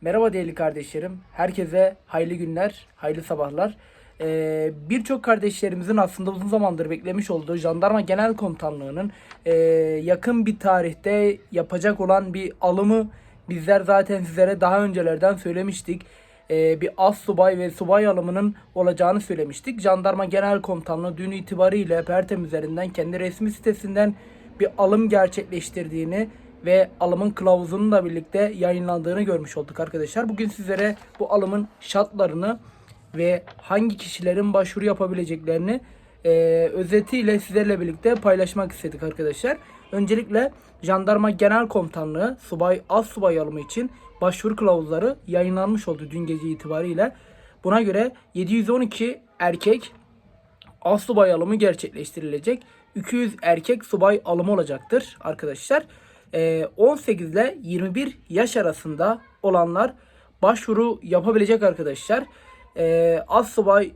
Merhaba değerli kardeşlerim. Herkese hayırlı günler, hayırlı sabahlar. Ee, Birçok kardeşlerimizin aslında uzun zamandır beklemiş olduğu Jandarma Genel Komutanlığı'nın e, yakın bir tarihte yapacak olan bir alımı bizler zaten sizlere daha öncelerden söylemiştik. Ee, bir az subay ve subay alımının olacağını söylemiştik. Jandarma Genel Komutanlığı dün itibariyle Pertem üzerinden kendi resmi sitesinden bir alım gerçekleştirdiğini ve alımın kılavuzunun da birlikte yayınlandığını görmüş olduk arkadaşlar. Bugün sizlere bu alımın şartlarını ve hangi kişilerin başvuru yapabileceklerini e, özetiyle sizlerle birlikte paylaşmak istedik arkadaşlar. Öncelikle Jandarma Genel Komutanlığı subay az subay alımı için başvuru kılavuzları yayınlanmış oldu dün gece itibariyle. Buna göre 712 erkek az subay alımı gerçekleştirilecek. 200 erkek subay alımı olacaktır arkadaşlar. Ee, 18 ile 21 yaş arasında olanlar başvuru yapabilecek arkadaşlar. Ee, az subay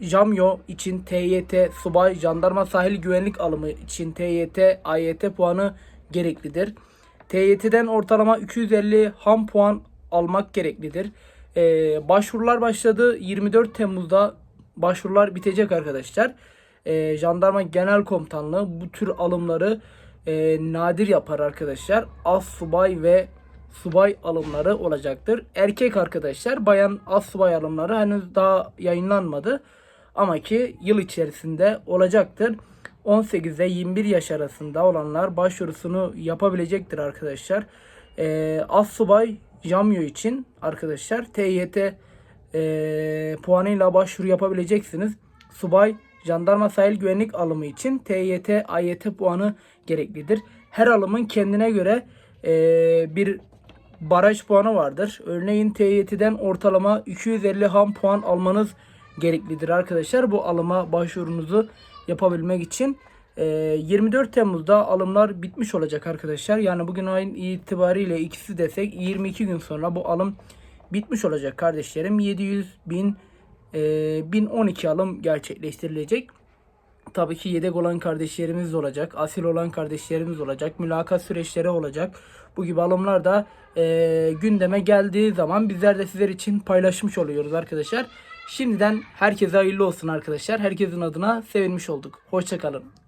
Jamyo için TYT, subay jandarma sahil güvenlik alımı için TYT, AYT puanı gereklidir. TYT'den ortalama 250 ham puan almak gereklidir. Ee, başvurular başladı. 24 Temmuz'da başvurular bitecek arkadaşlar. Ee, Jandarma Genel Komutanlığı bu tür alımları e, nadir yapar arkadaşlar. Az subay ve subay alımları olacaktır. Erkek arkadaşlar bayan az subay alımları henüz daha yayınlanmadı. Ama ki yıl içerisinde olacaktır. 18 ile 21 yaş arasında olanlar başvurusunu yapabilecektir arkadaşlar. Ee, az subay Jamyo için arkadaşlar TYT e, puanıyla başvuru yapabileceksiniz. Subay jandarma sahil güvenlik alımı için TYT, AYT puanı gereklidir. Her alımın kendine göre e, bir baraj puanı vardır. Örneğin TYT'den ortalama 250 ham puan almanız gereklidir arkadaşlar. Bu alıma başvurunuzu yapabilmek için. E, 24 Temmuz'da alımlar bitmiş olacak arkadaşlar. Yani bugün ayın itibariyle ikisi desek 22 gün sonra bu alım bitmiş olacak kardeşlerim. 700 bin e, 1012 alım gerçekleştirilecek. Tabii ki yedek olan kardeşlerimiz de olacak. Asil olan kardeşlerimiz olacak. Mülakat süreçleri olacak. Bu gibi alımlar da e, gündeme geldiği zaman bizler de sizler için paylaşmış oluyoruz arkadaşlar. Şimdiden herkese hayırlı olsun arkadaşlar. Herkesin adına sevinmiş olduk. Hoşçakalın.